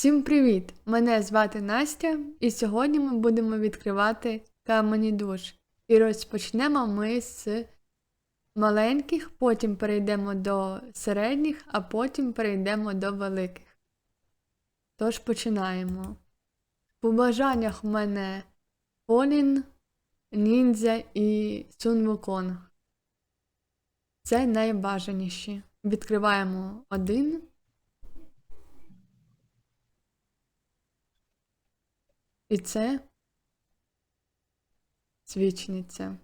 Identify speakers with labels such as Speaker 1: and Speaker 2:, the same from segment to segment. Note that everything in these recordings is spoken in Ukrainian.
Speaker 1: Всім привіт! Мене звати Настя, і сьогодні ми будемо відкривати камені душ. І розпочнемо ми з маленьких, потім перейдемо до середніх, а потім перейдемо до великих. Тож починаємо. По бажаннях в мене Олін, Ніндзя і Сун Вуконг. Це найбажаніші. Відкриваємо один. І це свічниця.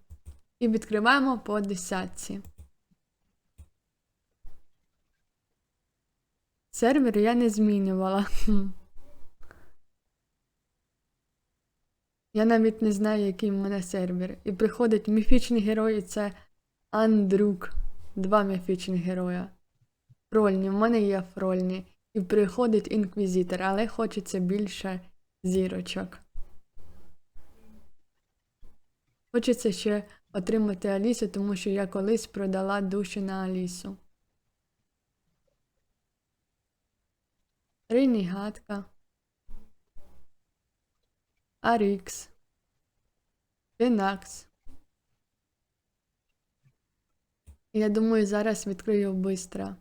Speaker 1: І відкриваємо по десятці. Сервер я не змінювала. Я навіть не знаю, який в мене сервер. І приходить міфічні герої це Андрук. Два міфічних героя. Фрольні, в мене є фрольні. І приходить інквізитор, але хочеться більше зірочок. Хочеться ще отримати Алісу, тому що я колись продала душі на Алісу. Ренігатка. Арікс. Пенакс. Я думаю, зараз відкрию бистро.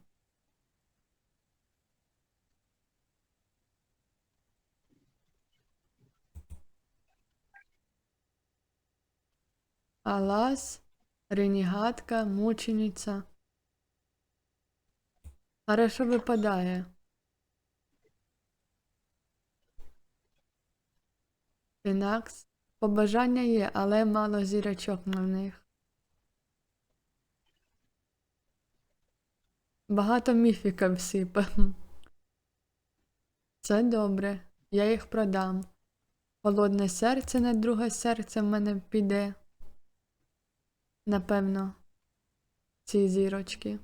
Speaker 1: Алас, ренігатка, мучениця. Хорошо випадає. Фінакс. Побажання є, але мало зірочок на них. Багато міфіка всипа. Це добре. Я їх продам. Холодне серце на друге серце в мене піде. Напевно, ці зірочки.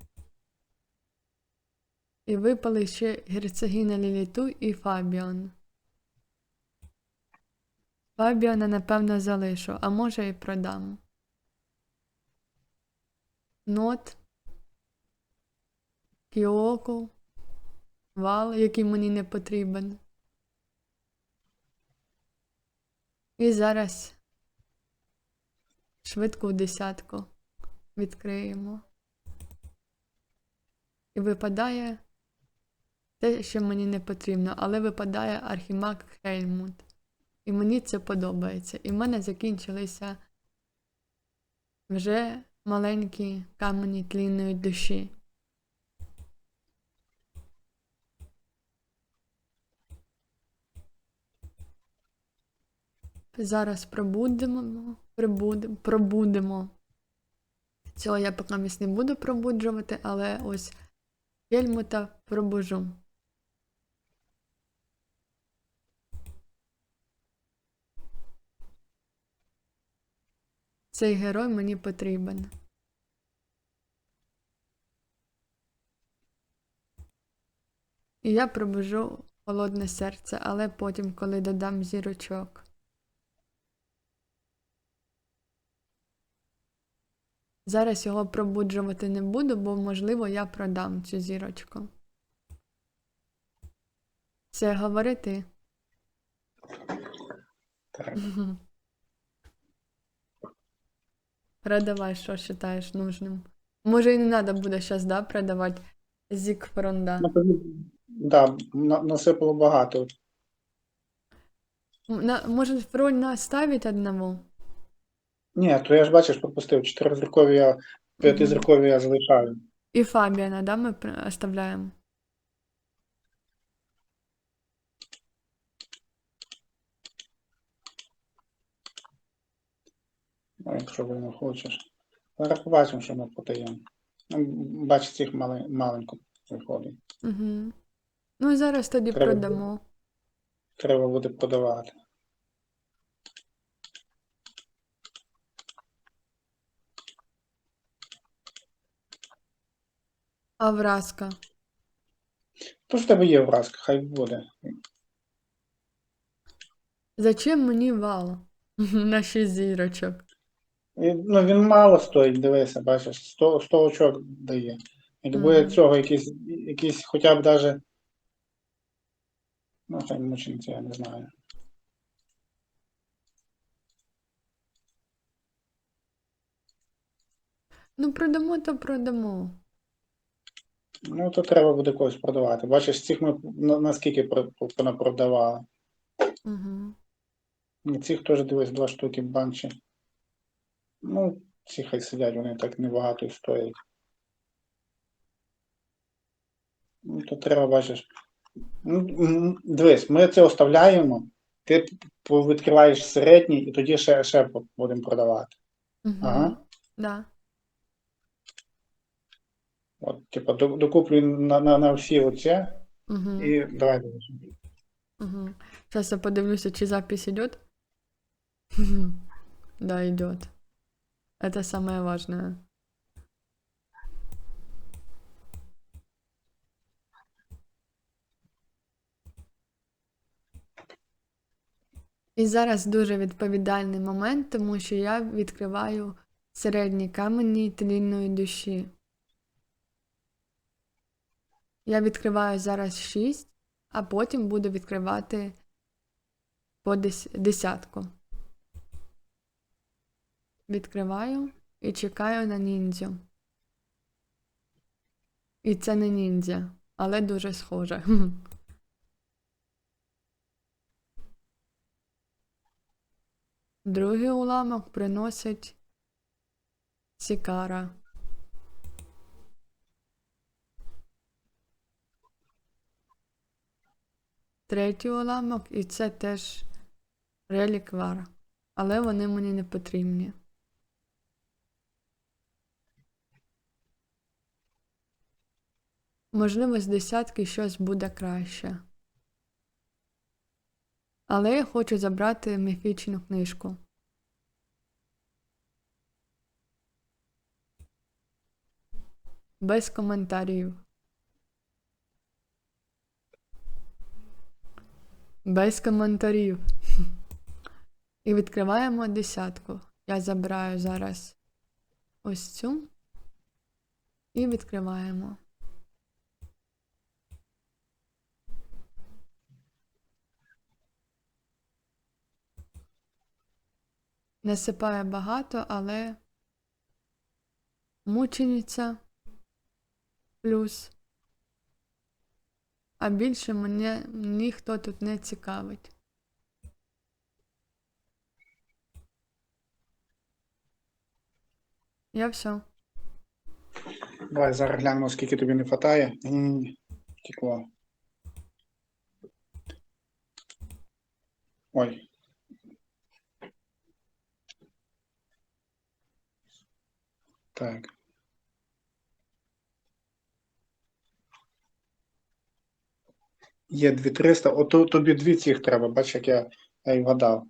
Speaker 1: І випали ще герцогиня Ліліту і Фабіон. Фабіона, напевно, залишу, а може і продам. Нот. Кіоку. Вал, який мені не потрібен. І зараз швидку десятку відкриємо. І випадає те, що мені не потрібно, але випадає Архімаг Хельмут. І мені це подобається. І в мене закінчилися вже маленькі камені тлінної душі. Зараз пробудемо, прибудемо, пробудемо. Цього я поки не буду пробуджувати, але ось Хельмута пробужу. Цей герой мені потрібен. І я пробужу холодне серце, але потім, коли додам зірочок. Зараз його пробуджувати не буду, бо, можливо, я продам цю зірочку. Все, говорити.
Speaker 2: Так.
Speaker 1: Продавай, що вважаєш нужним. Може, і не треба буде зараз, да, продавати Зікфронда.
Speaker 2: Ну, да, насипало багато.
Speaker 1: На, може, фроль наставить одному?
Speaker 2: Ні, то я ж бачиш, пропустив. Чотиризіркові я, п'ятизіркові я залишаю.
Speaker 1: І Фабіана, да, ми при- оставляємо?
Speaker 2: Ну, якщо ви не хочеш. Зараз побачимо, що ми подаємо. Ну, Бачиш, цих мали, маленько виходить.
Speaker 1: Угу. Ну, і зараз тоді
Speaker 2: Треба
Speaker 1: продамо.
Speaker 2: Треба буде подавати.
Speaker 1: А вразка.
Speaker 2: То в тебе є вразка, хай буде.
Speaker 1: Зачем мені вал? На 6 зірочок.
Speaker 2: І, ну, він мало стоїть, дивися, бачиш, 100, 100 очок дає. Якби
Speaker 1: Мгм.
Speaker 2: цього якийсь, якийсь хоча б даже Ну, хай мучениця, я не знаю.
Speaker 1: Ну, продамо, то продамо.
Speaker 2: Ну, то треба буде когось продавати. Бачиш, цих ми наскільки про- про- понапродавали.
Speaker 1: Угу.
Speaker 2: І Цих теж дивись, два штуки банчі. Ну, ці хай сидять, вони так небагато і стоять. Ну, то треба, бачиш. Ну, дивись, ми це оставляємо, ти відкриваєш середній і тоді ще, ще будемо продавати.
Speaker 1: Угу.
Speaker 2: Ага.
Speaker 1: Да.
Speaker 2: От, типу, до- докуплюй на, на, на всі оці
Speaker 1: Угу.
Speaker 2: і давай.
Speaker 1: Угу. Сейчас я подивлюся, чи запись идет. Да, идет. Это самое важное. І зараз дуже відповідальний момент, тому що я відкриваю середні камені тлінної душі. Я відкриваю зараз 6, а потім буду відкривати по десятку. Відкриваю і чекаю на ніндзю. І це не ніндзя, але дуже схоже. Другий уламок приносить Сікара. Третій уламок, і це теж реліквар. Але вони мені не потрібні. Можливо, з десятки щось буде краще. Але я хочу забрати міфічну книжку. Без коментарів. Без коментарів. І відкриваємо десятку. Я забираю зараз ось цю. І відкриваємо. Насипає багато, але мучениця плюс. А більше мене ніхто тут не цікавить. Я все.
Speaker 2: Давай зараз глянемо, скільки тобі не вистачає. Втекло. Ой. Так. Є 2300. Ото тобі дві цих треба, бач, як я, я й вгадав.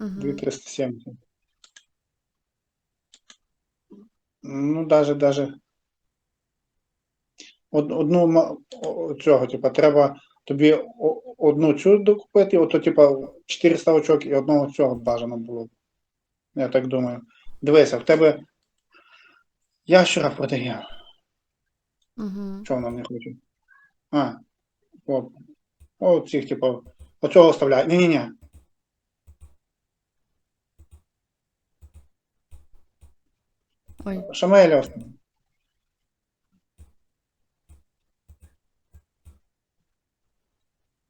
Speaker 1: Угу.
Speaker 2: 2370. Ну, даже, даже. Од- Одну цього, типа, треба тобі одну цю докупити, ото, типа, 400 очок і одного цього бажано було. б. Я так думаю. Дивися, в тебе ящера продає.
Speaker 1: Угу.
Speaker 2: Чого вона не хоче? А, о, о цих, типа, оцього оставляй. Ні-ні-ні.
Speaker 1: Ой.
Speaker 2: Шамеля оставляй.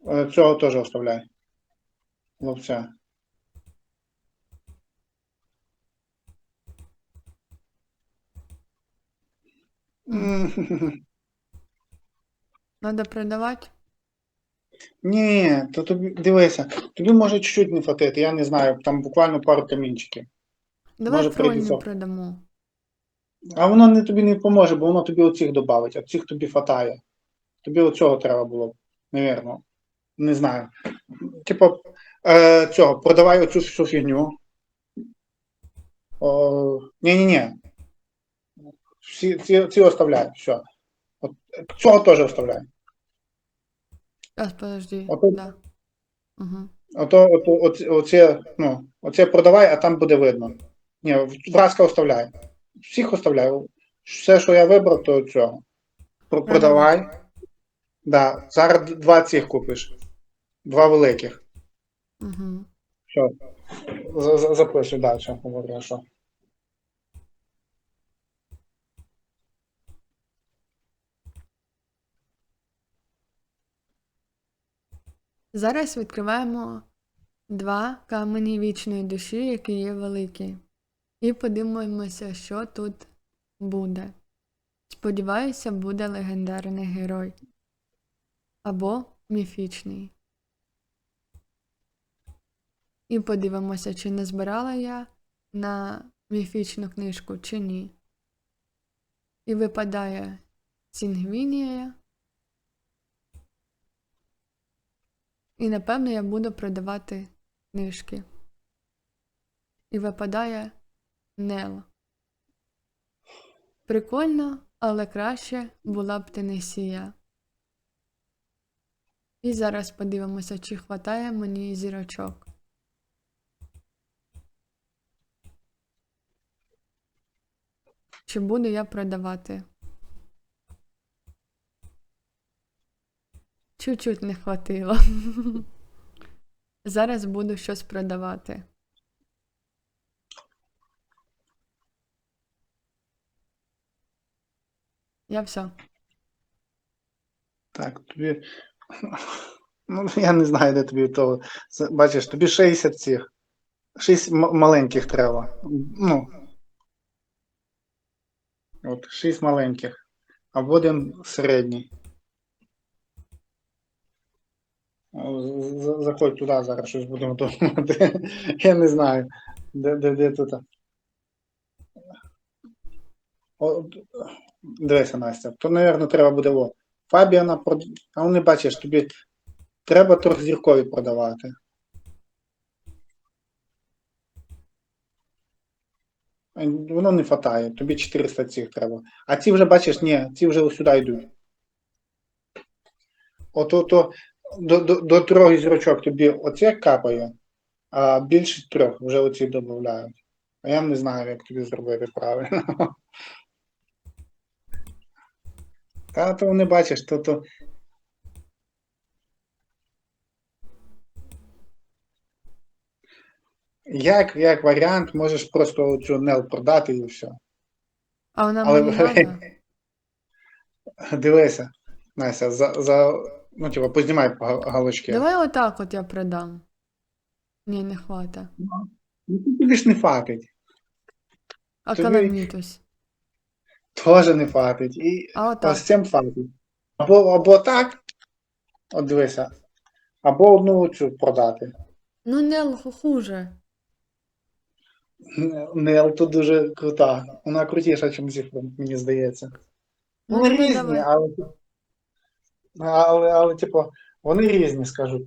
Speaker 2: Е, Цього теж оставляй. Ловця. М,
Speaker 1: Надо продавати?
Speaker 2: Ні, то тобі дивися, тобі може чуть-чуть не хватити, я не знаю, там буквально пару камінчиків.
Speaker 1: Давай
Speaker 2: Може, прийдеться.
Speaker 1: продамо.
Speaker 2: А воно не тобі не поможе, бо воно тобі оцих додавить, а цих тобі хватає. Тобі оцього треба було, б, навірно. Не знаю. Типу, е, цього, продавай оцю всю фігню. О, ні-ні-ні. Всі, ці, ці оставляй, все. От, цього теж оставляй.
Speaker 1: Зараз, подожди.
Speaker 2: Отут.
Speaker 1: Да. Угу.
Speaker 2: Ото, ото, оце, оце, ну, оце продавай, а там буде видно. Ні, вразка оставляй. Всіх оставляй. Все, що я вибрав, то цього. Про- Продавай. Да. Зараз два цих купиш. Два великих.
Speaker 1: Угу.
Speaker 2: За- Запишу далі, говорю, що.
Speaker 1: Зараз відкриваємо два камені вічної душі, які є великі. І подивимося, що тут буде. Сподіваюся, буде легендарний герой. Або міфічний. І подивимося, чи не збирала я на міфічну книжку, чи ні. І випадає Сінгвінія. І напевно я буду продавати книжки. І випадає Нел. Прикольно, але краще була б Тенесія. І зараз подивимося, чи хватає мені зірочок. Чи буду я продавати? Чуть-чуть не хватило. Зараз буду щось продавати. Я все.
Speaker 2: Так, тобі. Ну, я не знаю, де тобі того. Бачиш, тобі 60 цих. 6 м- маленьких треба. Ну. От, 6 маленьких. Або один середній. О, з- з- Заходь туди зараз, щось будемо думати. Я не знаю. Де, де, де тут? Дивися, Настя. То, мабуть, треба буде о, Фабіана прод... А вони бачиш, тобі треба трьохзіркові продавати. Воно не фатає, тобі 400 цих треба. А ці вже бачиш, ні, ці вже сюди йдуть. Ото то до, до, до трьох зірочок тобі оце капає, а більше трьох вже оці додають. А я не знаю, як тобі зробити правильно. Та то не бачиш, то то. Як, як варіант, можеш просто цю нел продати і все.
Speaker 1: А вона
Speaker 2: Але дивися, Настя, за, за, ну, типа, познімай галочки.
Speaker 1: Давай отак от я продам. Ні, не хвата.
Speaker 2: Ну, тобі ж не фатить.
Speaker 1: А
Speaker 2: Тобі-
Speaker 1: каламітус.
Speaker 2: Теж не фатить. І
Speaker 1: А
Speaker 2: а
Speaker 1: отак.
Speaker 2: з цим фатить. Або, або так, от дивися, або одну цю продати.
Speaker 1: Ну не хуже.
Speaker 2: Нел тут дуже крута. Вона крутіша, ніж Зіфрон, мені здається.
Speaker 1: Ну,
Speaker 2: Вони різні,
Speaker 1: давай.
Speaker 2: але, але, але, типу, вони різні, скажу.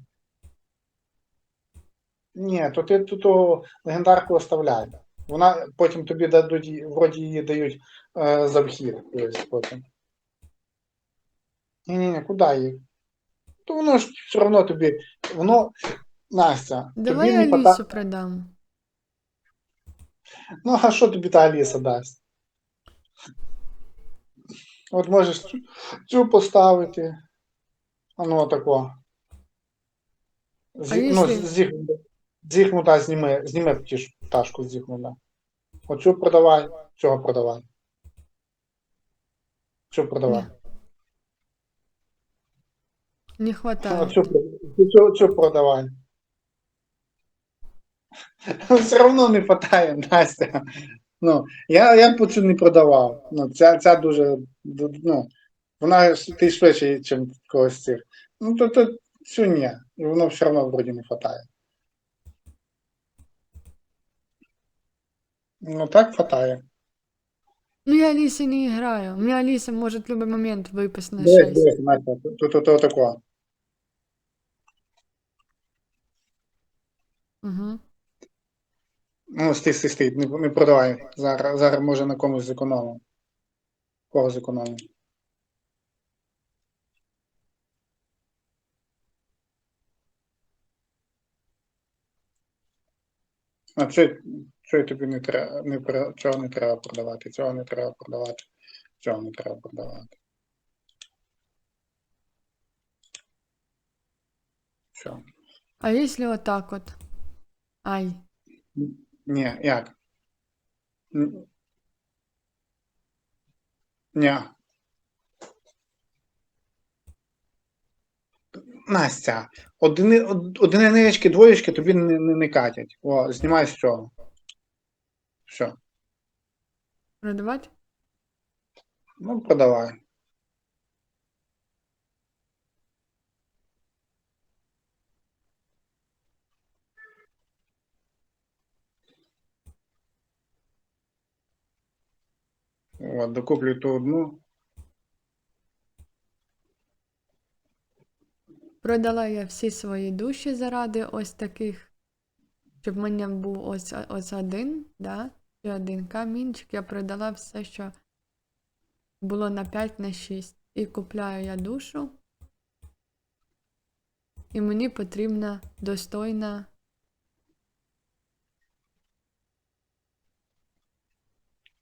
Speaker 2: Ні, то ти ту легендарку оставляй. Вона потім тобі дадуть, вроді її дають е, за вхід. ось потім. Ні, ні, ні, куди її? То воно ж все одно тобі. Воно. Настя,
Speaker 1: Давай
Speaker 2: тобі
Speaker 1: Алісу
Speaker 2: пота...
Speaker 1: продам.
Speaker 2: Ну, а що тобі та Аліса дасть? От можеш цю поставити. Ну тако. З,
Speaker 1: А
Speaker 2: ну,
Speaker 1: якщо-
Speaker 2: з, Зігмунда, Зігмунда зніми, зніми ті пташку з Зігмунда. Оцю продавай, цього продавай. Цю продавай.
Speaker 1: Не хватає.
Speaker 2: Оцю, цю, цю продавай. Все одно не хватає, Настя. Ну, я, я б цю не продавав. Ну, ця, ця дуже, ду- ну, вона ти швидше, ніж когось цих. Ну, то, то цю ні. І воно все одно вроді не хватає. Ну, так хватає.
Speaker 1: Ну я Алісі не граю. У мене Аліса може в будь-який момент випасти на
Speaker 2: Дивись,
Speaker 1: 6.
Speaker 2: дивись, Настя, то, то.
Speaker 1: Угу.
Speaker 2: Ну, стій, стій, стій, не, не продавай. Зараз, зараз може на комусь зекономимо. Кого зекономимо? А це, це тобі не треба, не, цього не треба продавати, цього не треба продавати, цього не треба продавати. Все.
Speaker 1: А якщо отак от? Ай.
Speaker 2: Ні, як? Ні. Настя, одини, од- одинички, двоєчки тобі не, не, не катять. О, знімай з цього. Все.
Speaker 1: Продавати?
Speaker 2: Ну, продавай. От, докуплю ту одну.
Speaker 1: Продала я всі свої душі заради ось таких, щоб в мене був ось, ось один, да? І один камінчик. Я продала все, що було на 5 на 6. І купляю я душу. І мені потрібна достойна.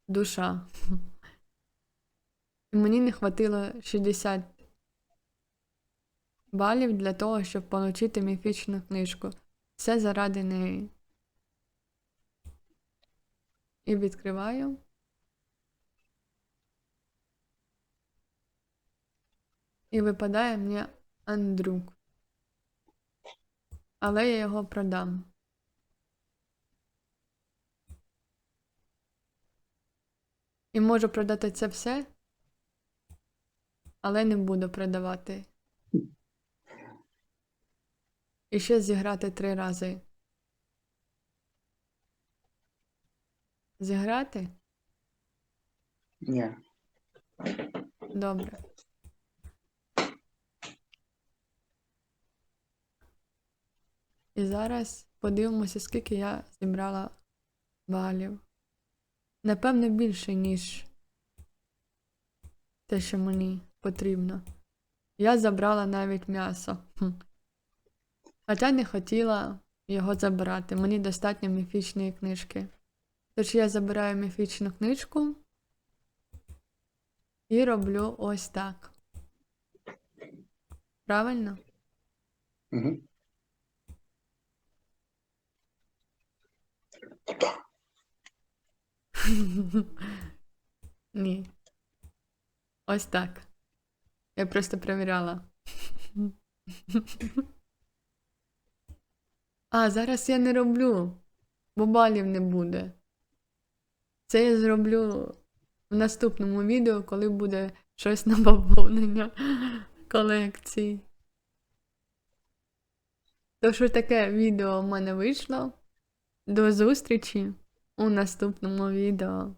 Speaker 1: Душа. Мені не хватило 60 балів для того, щоб отримати міфічну книжку. Все заради неї. І відкриваю. І випадає мені Андрук. Але я його продам. І можу продати це все, але не буду продавати. І ще зіграти три рази. Зіграти?
Speaker 2: Ні.
Speaker 1: Добре. І зараз подивимося, скільки я зібрала балів. Напевне, більше, ніж те, що мені потрібно. Я забрала навіть м'ясо. Хоча не хотіла його забирати. Мені достатньо міфічної книжки. Тож я забираю міфічну книжку і роблю ось так. Правильно?
Speaker 2: Угу.
Speaker 1: Ні. Ось так. Я просто перевіряла. А, зараз я не роблю, бо балів не буде. Це я зроблю в наступному відео, коли буде щось на поповнення колекції. То що таке відео в мене вийшло. До зустрічі у наступному відео.